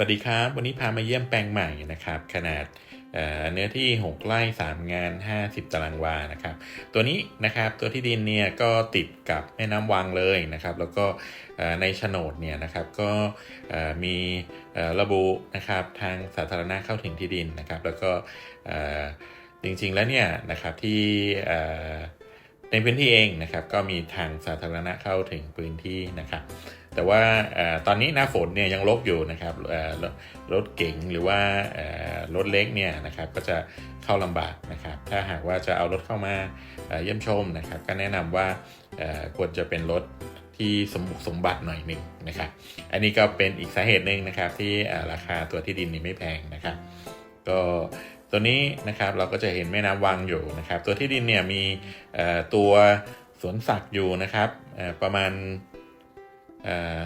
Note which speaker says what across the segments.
Speaker 1: สวัสดีครับ วันนี้พามาเยี่ยมแปลงใหม่นะครับ ขนาดเเนื้อที่ 6ไร่3 งาน 50 ตารางวานะครับ ตัวนี้นะครับตัวที่ดินเนี่ยก็ติดกับแม่น้ำวังเลยนะครับ แล้วก็ในโฉนดเนี่ยนะครับก็มีระบุนะครับทางสาธารณะเข้าถึงที่ดินนะครับ แล้วก็จริงๆแล้วเนี่ยนะครับที่ในพื้นที่เองนะครับ ก็มีทางสาธารณะเข้าถึงพื้นที่นะครับ แต่ว่าตอนนี้หน้าฝนเนี่ยยังลบอยู่นะครับรถเก๋งหรือว่ารถเล็กเนี่ยนะครับก็จะเข้าลำบากนะครับ ถ้าหากว่าจะเอารถเข้ามาเยี่ยมชมนะครับ ก็แนะนำว่าควรจะเป็นรถที่สมบุกสมบัติหน่อยหนึ่งนะครับ อันนี้ก็เป็นอีกสาเหตุหนึ่งนะครับ ที่ราคาตัวที่ดินนี่ไม่แพงนะครับ ก็ตัวนี้นะครับเราก็จะเห็นแม่น้ำวังอยู่นะครับ ตัวที่ดินเนี่ยมีตัวสวนสัตว์อยู่นะครับประมาณ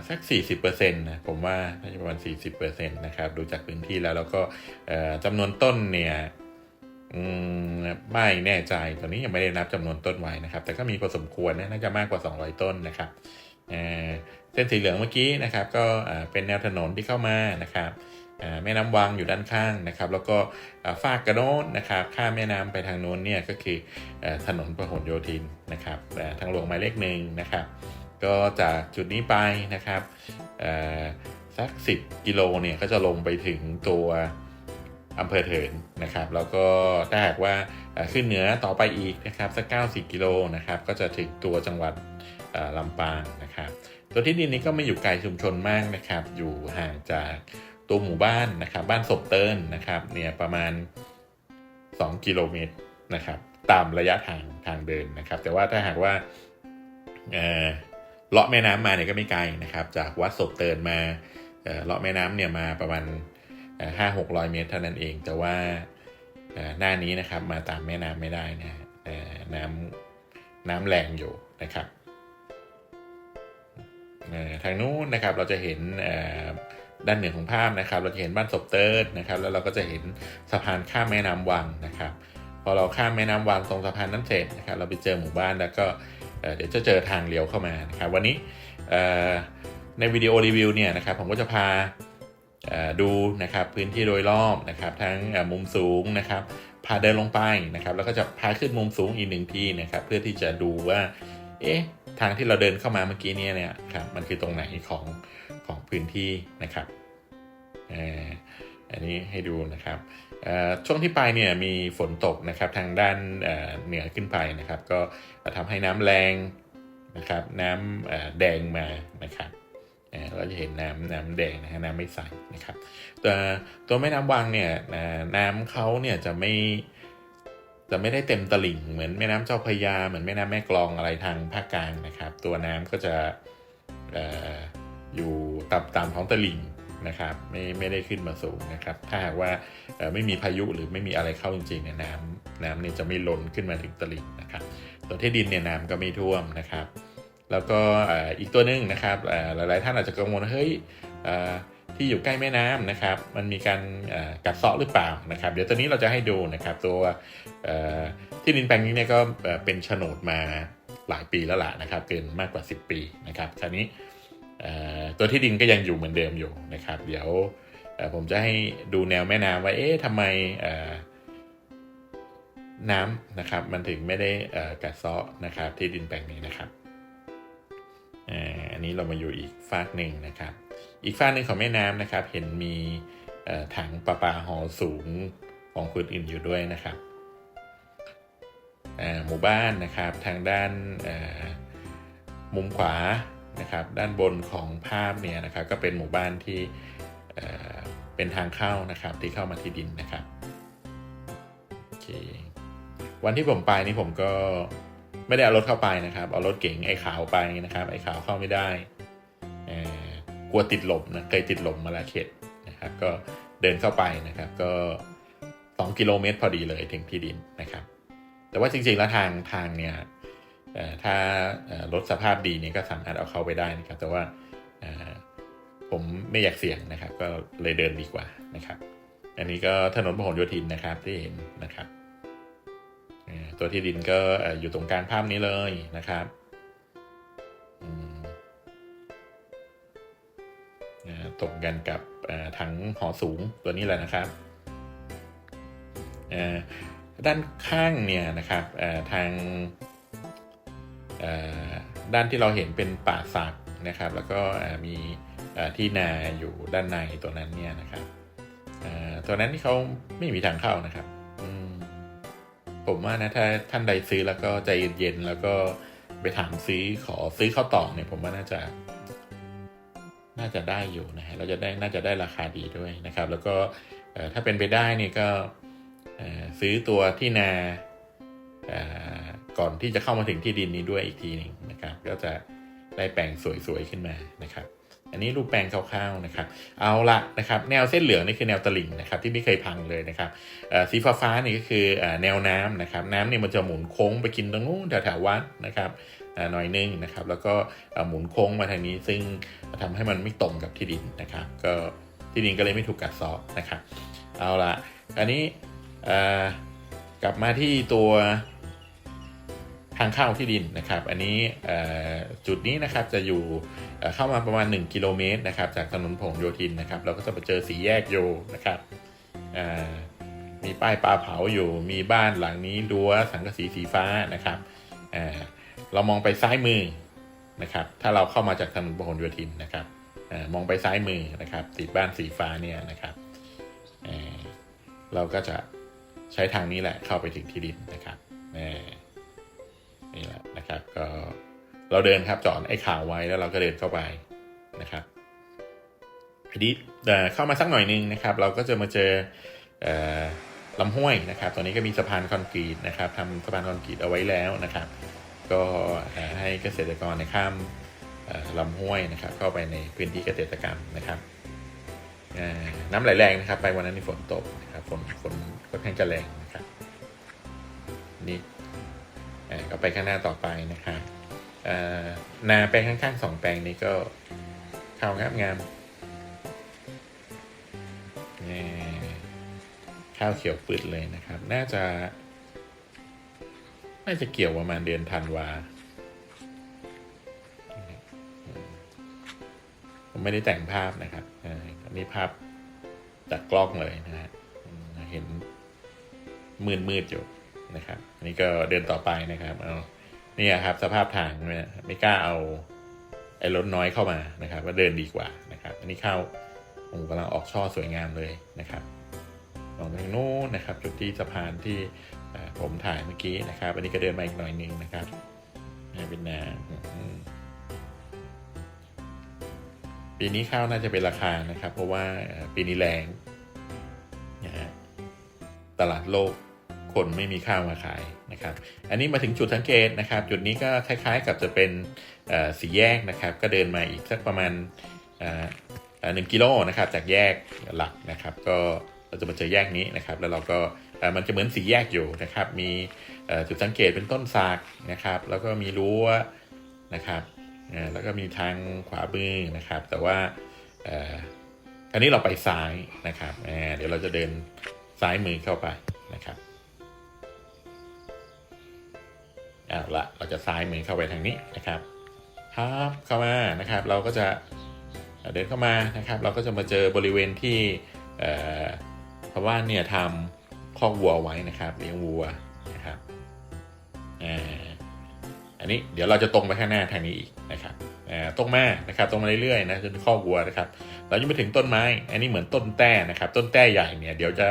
Speaker 1: สัก 40%นะผมว่าน่าจะประมาณ 40%นะครับ ดูจากพื้นที่แล้วแล้วก็จำนวนต้นเนี่ยมไม่แน่ใจตอนนี้ยังไม่ได้นับจำนวนต้นไว้นะครับ แต่ก็มีพอสมควรนะน่าจะมากกว่า 200 ต้นนะครับเส้นสีเหลืองเมื่อกี้นะครับ ก็เป็นแนวถนนที่เข้ามานะครับแม่น้ำวังอยู่ด้านข้างนะครับ แล้วก็เอ่อฟากกระโน้นนะครับข้ามแม่น้ำไปทางโน้นเนี่ยก็คือถนนพหลโยธินนะครับทางหลวงหมายเลขหนึ่งนะครับ ก็จากจุดนี้ไปนะครับสัก 10 กิโลเนี่ยก็จะลงไปถึงตัวอำเภอเถินนะครับ แล้วก็ถ้าหากว่าขึ้นเหนือต่อไปอีกนะครับสัก 90 กิโลนะครับ ก็จะถึงตัวจังหวัดลำปางนะครับ ตัวที่ดินนี้ก็ไม่อยู่ไกลชุมชนมากนะครับ อยู่ห่างจากตัวหมู่บ้านนะครับ บ้านศพเตินนะครับเนี่ยประมาณ 2 กิโลเมตรนะครับ ตามระยะทางทางเดินนะครับ แต่ว่าถ้าหากว่า เลาะแม่น้ำมาเนี่ยก็ไม่ไกลนะครับ จากวัดศพเตินมาเลาะแม่น้ำเนี่ยมาประมาณห้าหกร้อยเมตรเท่านั้นเองแต่ว่าหน้านี้นะครับมาตามแม่น้ำไม่ได้นะเอ่อน้ำน้ำแรงอยู่นะครับทางนู้นนะครับเราจะเห็นด้านเหนือของภาพนะครับ เราจะเห็นบ้านศพเติร์ดนะครับ แล้วเราก็จะเห็นสะพานข้ามแม่น้ำวังนะครับ พอเราข้ามแม่น้ำวังตรงสะพานนั้นเสร็จนะครับ เราไปเจอหมู่บ้านแล้วก็ เเดี๋ยวจะเจอทางเลี้ยวเข้ามานะครับวันนี้ในวิดีโอรีวิวเนี่ยนะครับผมก็จะพาดูนะครับพื้นที่โดยรอบนะครับทั้งมุมสูงนะครับพาเดินลงไปนะครับแล้วก็จะพาขึ้นมุมสูงอีกหนึ่งที่นะครับเพื่อที่จะดูว่าเอ๊ะทางที่เราเดินเข้ามาเมื่อกี้เนี่ยเนี่ยครับมันคือตรงไหนของของพื้นที่นะครับอันนี้ให้ดูนะครับ ช่วงที่ไปเนี่ยมีฝนตกนะครับทางด้านเหนือขึ้นไปนะครับ ก็ทำให้น้ำแรงนะครับน้ำแดงมานะครับเราจะเห็นน้ำน้ำแดงนะฮะน้ำไม่ใสนะครับตัวตัวแม่น้ำวังเนี่ยน้ำเขาเนี่ยจะไม่จะไม่ได้เต็มตลิ่งเหมือนแม่น้ำเจ้าพยาเหมือนแม่น้ำแม่กลองอะไรทางภาคกลางนะครับ ตัวน้ำก็จะออยู่ตามตามท้องตลิ่ง นะครับไม่ไม่ได้ขึ้นมาสูงนะครับ ถ้าหากว่าไม่มีพายุหรือไม่มีอะไรเข้าจริงๆเนี่ยน้ำน้ำเนี่ยจะไม่ล้นขึ้นมาถึงตลิ่งนะครับส่วนที่ดินเนี่ยน้ำก็ไม่ท่วมนะครับ แล้วก็อีกตัวหนึ่งนะครับหลายๆท่านอาจจะกังวลว่าเฮ้ยที่อยู่ใกล้แม่น้ำนะครับ มันมีการกัดเซาะหรือเปล่านะครับ เดี๋ยวตัวนี้เราจะให้ดูนะครับ ตัวที่ดินแปลงนี้เนี่ยก็เป็นโฉนดมาหลายปีแล้วล่ะนะครับ เกินมากกว่า 10 ปีนะครับคราวนี้ ตัวที่ดินก็ยังอยู่เหมือนเดิมอยู่นะครับ เดี๋ยวผมจะให้ดูแนวแม่น้ำว่าเอ๊ะทำไมน้ำนะครับมันถึงไม่ได้กัดเซาะนะครับที่ดินแปลงนี้นะครับอันนี้เรามาอยู่อีกฟากหนึ่งนะครับ อีกฟากหนึ่งของแม่น้ำนะครับ เห็นมีถังประปาหอสูงของคนอื่นอยู่ด้วยนะครับหมู่บ้านนะครับทางด้านมุมขวา นะครับด้านบนของภาพเนี่ยนะครับก็เป็นหมู่บ้านที่เป็นทางเข้านะครับที่เข้ามาที่ดินนะครับโอเควันที่ผมไปนี่ผมก็ไม่ได้เอารถเข้าไปนะครับ เอารถเก๋งไอ้ขาวไปนะครับ ไอ้ขาวเข้าไม่ได้กลัวติดหลมนะเคยติดหลมมาแล้วเข็ดนะครับ ก็เดินเข้าไปนะครับ ก็สองกิโลเมตรพอดีเลยถึงที่ดินนะครับ แต่ว่าจริงๆแล้วทางทางเนี่ย ถ้ารถสภาพดีเนี่ยก็สามารถเอาเข้าไปได้นะครับ แต่ว่าผมไม่อยากเสี่ยงนะครับ ก็เลยเดินดีกว่านะครับ อันนี้ก็ถนนพหลโยธินนะครับที่เห็นนะครับตัวที่ดินก็อยู่ตรงกลางภาพนี้เลยนะครับตรงกันกับถังหอสูงตัวนี้แหละนะครับด้านข้างเนี่ยนะครับทาง ด้านที่เราเห็นเป็นป่าสักนะครับ แล้วก็มีที่นาอยู่ด้านในตัวนั้นเนี่ยนะครับตัวนั้นที่เขาไม่มีทางเข้านะครับผมว่านะถ้าท่านใดซื้อแล้วก็ใจเย็นๆแล้วก็ไปถามซื้อขอซื้อเข้าต่อเนี่ย ผมว่าน่าจะ น่าจะได้อยู่นะฮะเราจะได้น่าจะได้ราคาดีด้วยนะครับ แล้วก็ถ้าเป็นไปได้นี่ก็ซื้อตัวที่นา ก่อนที่จะเข้ามาถึงที่ดินนี้ด้วยอีกทีหนึ่งนะครับ ก็จะได้แปลงสวยๆขึ้นมานะครับ อันนี้รูปแปลงคร่าวๆนะครับ เอาละนะครับ แนวเส้นเหลืองนี่คือแนวตลิ่งนะครับ ที่ไม่เคยพังเลยนะครับสีฟ้าๆนี่ก็คือแนวน้ำนะครับ น้ำเนี่ยมันจะหมุนโค้งไปกินตรงนู้นแถวๆวัดนะครับหน่อยนึงนะครับ แล้วก็หมุนโค้งมาทางนี้ ซึ่งทำให้มันไม่ตรงกับที่ดินนะครับ ก็ที่ดินก็เลยไม่ถูกกัดเซาะนะครับ เอาละอันนี้กลับมาที่ตัว ทางเข้าที่ดินนะครับ อันนี้จุดนี้นะครับจะอยู่เข้ามาประมาณ 1 กิโลเมตรนะครับ จากถนนผงโยธินนะครับ เราก็จะไปเจอสีแยกโยนะครับมีป้ายปลาเผาอยู่ มีบ้านหลังนี้รั้วสังกะสีสีฟ้านะครับเรามองไปซ้ายมือนะครับ ถ้าเราเข้ามาจากถนนพหลโยธินนะครับอมองไปซ้ายมือนะครับ ติดบ้านสีฟ้าเนี่ยนะครับเราก็จะใช้ทางนี้แหละเข้าไปถึงที่ดินนะครับ นี่แหละนะครับก็เราเดินครับจอดไอ้ข่าวไว้แล้วเราก็เดินเข้าไปนะครับทีนี้เอ่อเข้ามาสักหน่อยนึงนะครับ เราก็จะมาเจอลำห้วยนะครับตอนนี้ก็มีสะพานคอนกรีตนะครับทำสะพานคอนกรีตเอาไว้แล้วนะครับ ก็ให้เกษตรกรในข้ามลำห้วยนะครับ เข้าไปในพื้นที่เกษตรกรรมนะครับน้ำไหลแรงนะครับ ไปวันนั้นนี่ฝนตกนะครับฝนฝนค่อนข้างจะแรงนะครับนี่ ก็ไปข้างหน้าต่อไปนะคะนาแปลงข้างๆสองแปลงนี้ก็ข้าวงามงามนี่ข้าวเขียวปืดเลยนะครับ น่าจะ น่าจะเกี่ยวประมาณเดือนธันวาผมไม่ได้แต่งภาพนะครับอันนี้ภาพจากกล้องเลยนะฮะเห็นมืดมืดๆอยู่นะครับ อันนี้ก็เดินต่อไปนะครับเอาเนี่ยครับสภาพทางเนี่ยไม่กล้าเอาไอ้รถน้อยเข้ามานะครับก็เดินดีกว่านะครับ อันนี้เข้าโอ้กำลังออกช่อสวยงามเลยนะครับมองไปทางโน้นนะครับ จุดที่สะพานที่ผมถ่ายเมื่อกี้นะครับ อันนี้ก็เดินมาอีกหน่อยนึงนะครับนี่เป็นนาปีนี้ข้าวน่าจะเป็นราคานะครับ เพราะว่าปีนี้แรงนะฮะตลาดโลก คนไม่มีข้าวมาขายนะครับ อันนี้มาถึงจุดสังเกตนะครับ จุดนี้ก็คล้ายๆกับจะเป็นเอ่แยกนะครับ ก็เดินมาอีกสักประมาณหนึ่งกิโลนะครับจากแยกหลักนะครับ ก็เราจะมาเจอแยกนี้นะครับ แล้วเราก็มันจะเหมือนสี่แยกอยู่นะครับ มีจุดสังเกตเป็นต้นสากนะครับ แล้วก็มีรั้วนะครับแล้วก็มีทางขวามือนะครับ แต่ว่าอันนี้เราไปซ้ายนะครับเดี๋ยวเราจะเดินซ้ายมือเข้าไปนะครับ อาละเราจะซ้ายมือเข้าไปทางนี้นะครับครับเข้ามานะครับ เราก็จะเดินเข้ามานะครับ เราก็จะมาเจอบริเวณที่เอ่อชาวบ้านเนี่ยทำคอกวัวไว้นะครับเลี้ยงวัวนะครับอันนี้เดี๋ยวเราจะตรงไปข้างหน้าทางนี้อีกนะครับตรงมานะครับตรงมาเรื่อยๆนะจนคอกวัวนะครับ เราจะไปถึงต้นไม้ อันนี้เหมือนต้นแต้นะครับ ต้นแต้ใหญ่เนี่ยเดี๋ยวจะ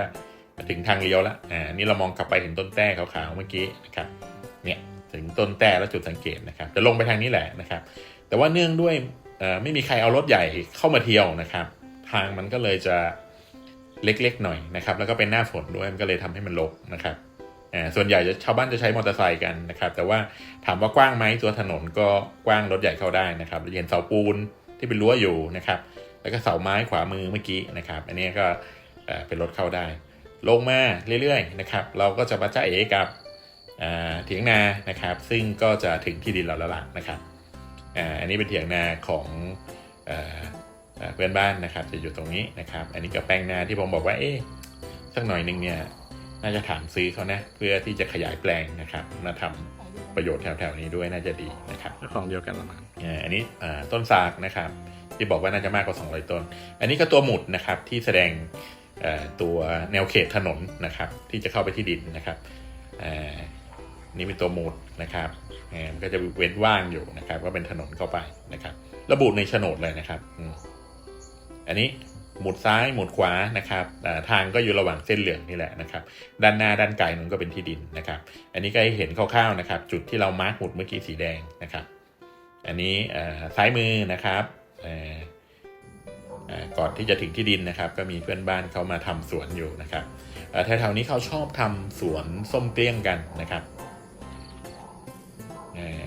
Speaker 1: ถึงทางเลี้ยวแล้วอ่าอันนี่เรามองกลับไปถึงต้นแต้ขาวๆเมื่อกี้นะครับ ถึงต้นแต่และจุดสังเกตนะครับ จะลงไปทางนี้แหละนะครับ แต่ว่าเนื่องด้วยไม่มีใครเอารถใหญ่เข้ามาเที่ยวนะครับ ทางมันก็เลยจะเล็กๆหน่อยนะครับ แล้วก็เป็นหน้าฝนด้วยมันก็เลยทำให้มันรกนะครับส่วนใหญ่จะชาวบ้านจะใช้มอเตอร์ไซค์กันนะครับ แต่ว่าถามว่ากว้างไหมตัวถนนก็กว้างรถใหญ่เข้าได้นะครับเห็นเสาปูนที่เป็นรั้วอยู่นะครับ แล้วก็เสาไม้ขวามือเมื่อกี้นะครับ อันนี้ก็เป็นรถเข้าได้ ลงมาเรื่อยๆนะครับ เราก็จะมาจ้าเอกับ เถียงนานะครับ ซึ่งก็จะถึงที่ดินเราแล้วล่ะนะครับอ่าอันนี้เป็นเถียงนาของเอ่อเอ่อเพื่อนบ้านนะครับ จะอยู่ตรงนี้นะครับ อันนี้ก็แปลงนาที่ผมบอกว่าเอ๊ะสักหน่อยหนึงเนี่ยน่าจะถามซื้อเขานะเพื่อที่จะขยายแปลงนะครับมาทำประโยชน์แถวๆนี้ด้วยน่าจะดีนะครับ
Speaker 2: ของเดียวกันละมั้ง
Speaker 1: อ่าอันนี้อ่าต้นสากนะครับ ที่บอกว่าน่าจะมากกว่า 200 ต้น อันนี้ก็ตัวหมุดนะครับที่แสดงเอ่อตัวแนวเขตถนนนะครับ ที่จะเข้าไปที่ดินนะครับอ่า นี่เป็นตัวหมุดนะครับมันก็จะเว้นว่างอยู่นะครับ ก็เป็นถนนเข้าไปนะครับ ระบุในโฉนดเลยนะครับอันนี้หมุดซ้ายหมุดขวานะครับทางก็อยู่ระหว่างเส้นเหลืองนี่แหละนะครับ ด้านหน้าด้านไกลมันก็เป็นที่ดินนะครับ อันนี้ก็ให้เห็นคร่าวๆนะครับ จุดที่เรามาร์กหมุดเมื่อกี้สีแดงนะครับ อันนี้ซ้ายมือนะครับก่อนที่จะถึงที่ดินนะครับ ก็มีเพื่อนบ้านเขามาทำสวนอยู่นะครับแถวๆนี้เขาชอบทำสวนส้มเกลี้ยงกันนะครับ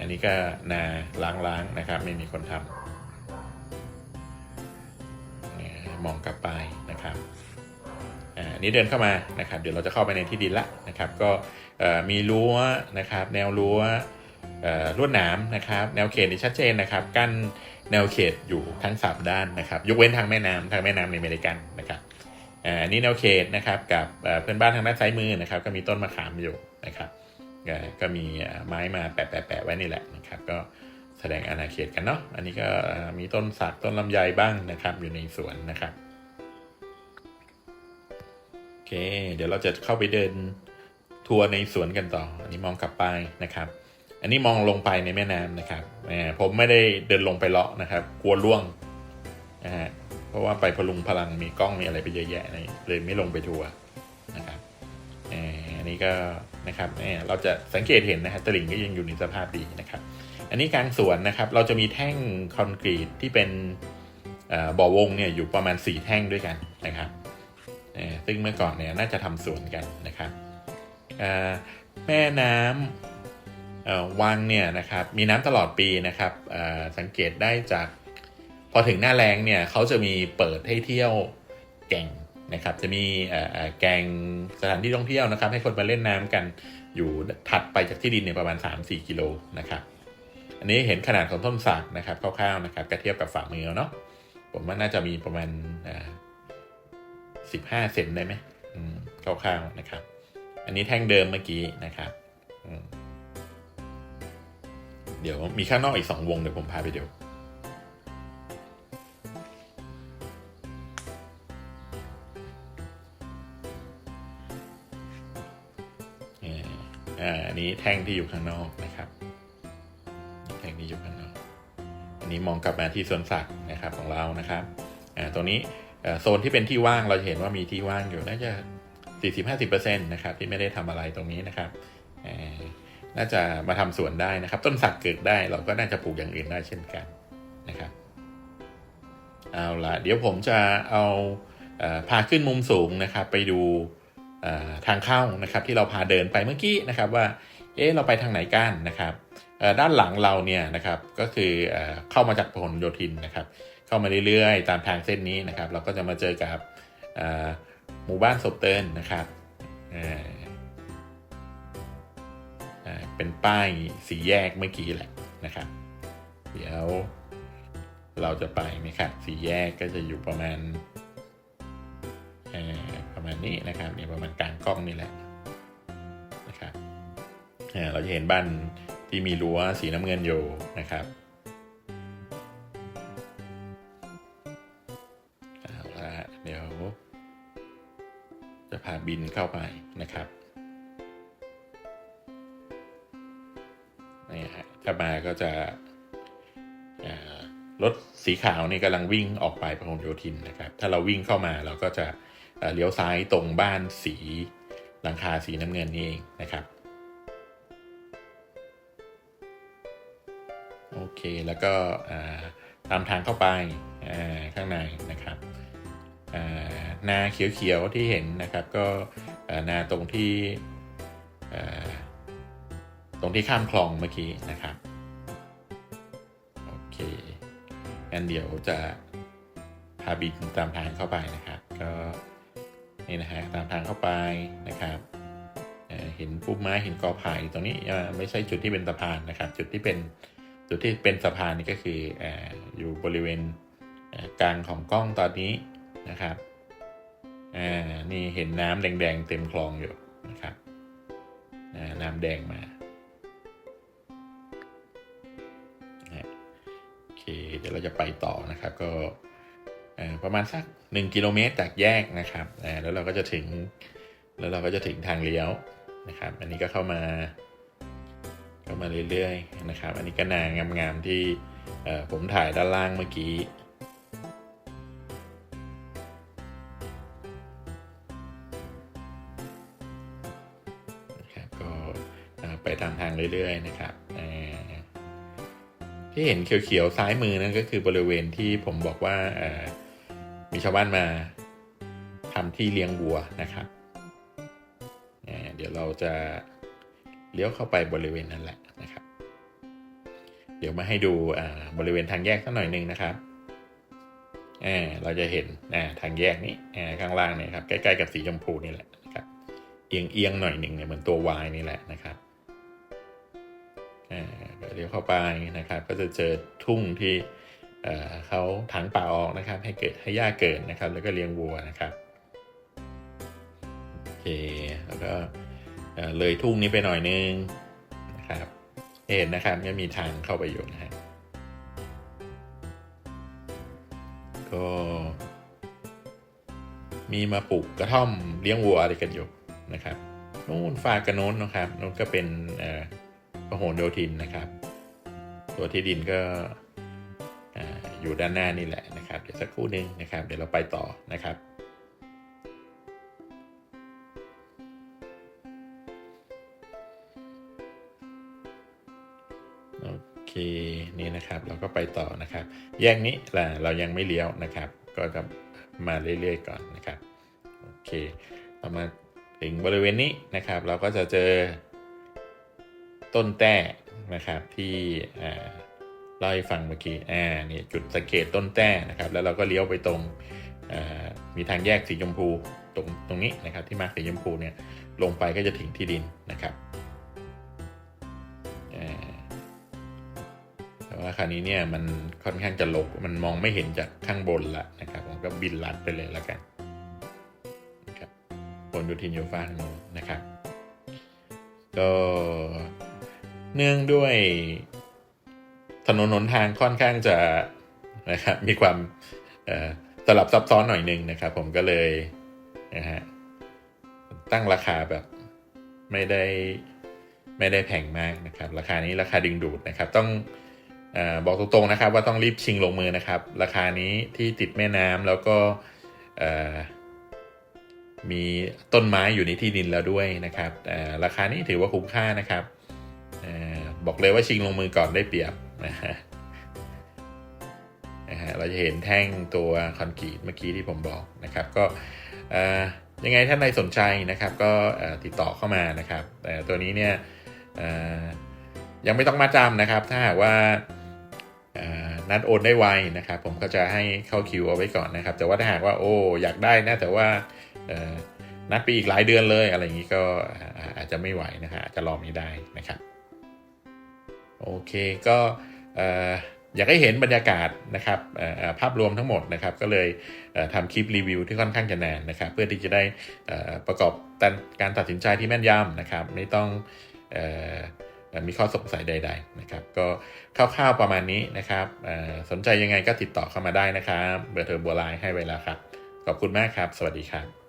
Speaker 1: อันนี้ก็นาล้างๆนะครับ ไม่มีคนทำมองกลับไปนะครับอันนี้เดินเข้ามานะครับ เดี๋ยวเราจะเข้าไปในที่ดินละนะครับ ก็มีรั้วนะครับ แนวรั้วลวดหนามนะครับ แนวเขตนี่ชัดเจนนะครับ กั้นแนวเขตอยู่ทั้งสามด้านนะครับ ยกเว้นทางแม่น้ำทางแม่น้ำในอเมริกันนะครับอันนี้แนวเขตนะครับกับเพื่อนบ้านทางด้านซ้ายมือนะครับ ก็มีต้นมะขามอยู่นะครับ ก็มีไม้มาแปะแปะแปะไว้นี่แหละนะครับ ก็แสดงอาณาเขตกันเนาะอันนี้ก็มีต้นสักต้นลำไยบ้างนะครับ อยู่ในสวนนะครับโอเค เดี๋ยวเราจะเข้าไปเดินทัวร์ในสวนกันต่อ อันนี้มองกลับไปนะครับ อันนี้มองลงไปในแม่น้ำนะครับผมไม่ได้เดินลงไปเลาะนะครับ กลัวล่วงนะฮะเพราะว่าไปพลุงพลังมีกล้องมีอะไรไปเยอะแยะเลยไม่ลงไปทัวร์นะครับอันนี้ก็ นะครับเราจะสังเกตเห็นนะฮะตลิ่งก็ยังอยู่ในสภาพดีนะครับ อันนี้กลางสวนนะครับ เราจะมีแท่งคอนกรีตที่เป็นบ่อวงเนี่ยอยู่ประมาณ 4 แท่งด้วยกันนะครับซึ่งเมื่อก่อนเนี่ยน่าจะทำสวนกันนะครับแม่น้ำวังเนี่ยนะครับมีน้ำตลอดปีนะครับสังเกตได้จากพอถึงหน้าแล้งเนี่ยเขาจะมีเปิดให้เที่ยวแก่ง นะครับจะมีเอ่อเอ่อแกงสถานที่ท่องเที่ยวนะครับ ให้คนมาเล่นน้ำกันอยู่ถัดไปจากที่ดินเนี่ยประมาณ 3-4 กิโลนะครับอันนี้เห็นขนาดของต้นสักนะครับคร่าวๆนะครับก็เทียบกับฝ่ามือเนาะผมว่าน่าจะมีประมาณสิบห้าเซนได้ไหมคร่าวๆนะครับ อันนี้แท่งเดิมเมื่อกี้นะครับเดี๋ยวมีข้างนอกอีกสองวงเดี๋ยวผมพาไปดูเนี้แท่งที่อยู่ข้างนอกนะครับ แท่งที่อยู่ข้างนอก อันนี้มองกลับมาที่สวนสัตว์นะครับของเรานะครับอ่าตรงนี้โซนที่เป็นที่ว่างเราจะเห็นว่ามีที่ว่างอยู่น่าจะ 40-50%นะครับที่ไม่ได้ทำอะไรตรงนี้นะครับน่าจะมาทำสวนได้นะครับ ต้นสักเกิดได้เราก็น่าจะปลูกอย่างอื่นได้เช่นกันนะครับเอาละเดี๋ยวผมจะเอาเอ่อพาขึ้นมุมสูงนะครับ ไปดู ทางเข้านะครับที่เราพาเดินไปเมื่อกี้นะครับว่าเอ๊ะเราไปทางไหนกันนะครับด้านหลังเราเนี่ยนะครับก็คือเอเข้ามาจากพหลโยธินนะครับ เข้ามาเรื่อยๆ ตามทางเส้นนี้นะครับ เราก็จะมาเจอกับหมู่บ้านศพเตินนะครับเอ่ออ่าเป็นป้ายสีแยกเมื่อกี้แหละนะครับ เดี๋ยวเราจะไปไหมครับสีแยกก็จะอยู่ประมาณ ประมาณนี้นะครับเนี่ยประมาณกลางกล้องนี่แหละนะครับเราจะเห็นบ้านที่มีรั้วสีน้ำเงินอยู่นะครับเอาละเดี๋ยว จะพาบินเข้าไปนะครับนี่ฮะถ้ามาก็จะรถสีขาวนี่กำลังวิ่งออกไปพหลโยธินนะครับ ถ้าเราวิ่งเข้ามาเราก็จะ เลี้ยวซ้ายตรงบ้านสีหลังคาสีน้ำเงินนี่เองนะครับโอเคแล้วก็ตามทางเข้าไปข้างในนะครับนาเขียวๆที่เห็นนะครับก็นาตรงที่ตรงที่ข้ามคลองเมื่อกี้นะครับโอเคงั้นเดี๋ยวจะพาบินตามทางเข้าไปนะครับก็ นี่นะฮะตามทางเข้าไปนะครับเเห็นปุ๊บไม้เห็นกอไผ่ตรงนี้ไม่ใช่จุดที่เป็นสะพานนะครับ จุดที่เป็นจุดที่เป็นสะพานนี่ก็คืออออยู่บริเวณเกลางของกล้องตอนนี้นะครับนี่เห็นน้ำแดงๆเต็มคลองอยู่นะครับน้ำแดงมาโอเคเดี๋ยวเราจะไปต่อนะครับก็ ประมาณสักหนึ่งกิโลเมตรจากแยกนะครับแล้วเราก็จะถึงแล้วเราก็จะถึงทางเลี้ยวนะครับ อันนี้ก็เข้ามาเข้ามาเรื่อยๆนะครับ อันนี้ก็นางงามๆที่ผมถ่ายด้านล่างเมื่อกี้นะครับก็ไปตามทางเรื่อยๆนะครับที่เห็นเขียวๆซ้ายมือนั่นก็คือบริเวณที่ผมบอกว่า มีชาวบ้านมาทำที่เลี้ยงวัวนะครับเดี๋ยวเราจะเลี้ยวเข้าไปบริเวณนั้นแหละนะครับ เดี๋ยวมาให้ดูบริเวณทางแยกสักหน่อยหนึ่งนะครับเราจะเห็นาทางแยกนี้ข้างล่างเนี่ยครับใกล้ๆกับสีชมพูนี่แหละนะครับเอียงเอียงๆหน่อยหนึ่งเนี่ยเหมือนตัว Y นี่แหละนะครับเดี๋ยวเลี้ยวเข้าไปนะครับ ก็จะเจอทุ่งที่ เเขาถางป่าออกนะครับ ให้เกิดให้หญ้าเกิดนะครับ แล้วก็เลี้ยงวัวนะครับโอเคแล้วก็เเลยทุ่งนี้ไปหน่อยนึงนะครับเห็นนะครับก็มีทางเข้าไปอยู่นะฮะก็มีมาปลูกกระท่อมเลี้ยงวัวอะไรกันอยู่นะครับนู่นฝากกันโน้นนะครับโน้นก็เป็นเอ่อพหลโยธินนะครับ ตัวที่ดินก็ อยู่ด้านหน้านี่แหละนะครับ เดี๋ยวสักครู่หนึ่งนะครับ เดี๋ยวเราไปต่อนะครับโอเคนี่นะครับเราก็ไปต่อนะครับ แยกนี้แหละเรายังไม่เลี้ยวนะครับ ก็จะมาเรื่อยๆก่อนนะครับโอเคเรามาถึงบริเวณนี้นะครับ เราก็จะเจอต้นแต้นะครับที่อ่า เล่าให้ฟังเมื่อกี้อ่านี่จุดสังเกตต้นแต้นะครับ แล้วเราก็เลี้ยวไปตรงอ่ามีทางแยกสีชมพูตรงตรงนี้นะครับที่มาร์คสีชมพูเนี่ยลงไปก็จะถึงที่ดินนะครับอ่าแต่ว่าคราวนี้เนี่ยมันค่อนข้างจะลกมันมองไม่เห็นจากข้างบนละนะครับผมก็บินลัดไปเลยแล้วกันนะครับบนยูทินโยฟ้าทางโน้นนะครับก็เนื่องด้วย ถนนหนทางค่อนข้างจะนะครับมีความสลับซับซ้อนหน่อยหนึงนะครับ ผมก็เลยนะฮะตั้งราคาแบบไม่ได้ไม่ได้แพงมากนะครับ ราคานี้ราคาดึงดูดนะครับ ต้องอบอกตรงๆนะครับ ว่าต้องรีบชิงลงมือนะครับ ราคานี้ที่ติดแม่น้ำแล้วก็มีต้นไม้อยู่ในที่ดินแล้วด้วยนะครับเอ่ราคานี้ถือว่าคุ้มค่านะครับอบอกเลยว่าชิงลงมือก่อนได้เปรียบ นะฮะนะฮะเราจะเห็นแท่งตัวคอนกรีตเมื่อกี้ที่ผมบอกนะครับ ก็ยังไงท่านใดสนใจนะครับ ก็ติดต่อเข้ามานะครับแต่ตัวนี้เนี่ยยังไม่ต้องมาจำนะครับ ถ้าหากว่านัดโอนได้ไวนะครับ ผมก็จะให้เข้าคิวเอาไว้ก่อนนะครับ แต่ว่าถ้าหากว่าโอ้อยากได้นะแต่ว่านัดไปอีกหลายเดือนเลยอะไรอย่างนี้ก็อาจจะไม่ไหวนะฮะอาจจะรอไม่ได้นะครับ โอเคก็ อยากให้เห็นบรรยากาศนะครับภาพรวมทั้งหมดนะครับ ก็เลยทำคลิปรีวิวที่ค่อนข้างจะนานนะครับ เพื่อที่จะได้ประกอบการตัดสินใจที่แม่นยำนะครับ ไม่ต้องมีข้อสงสัยใด ๆ นะครับ ก็คร่าวๆประมาณนี้นะครับสนใจยังไงก็ติดต่อเข้ามาได้นะครับ เบอร์โทรบัวไลน์ให้ไว้แล้วครับ ขอบคุณมากครับ สวัสดีครับ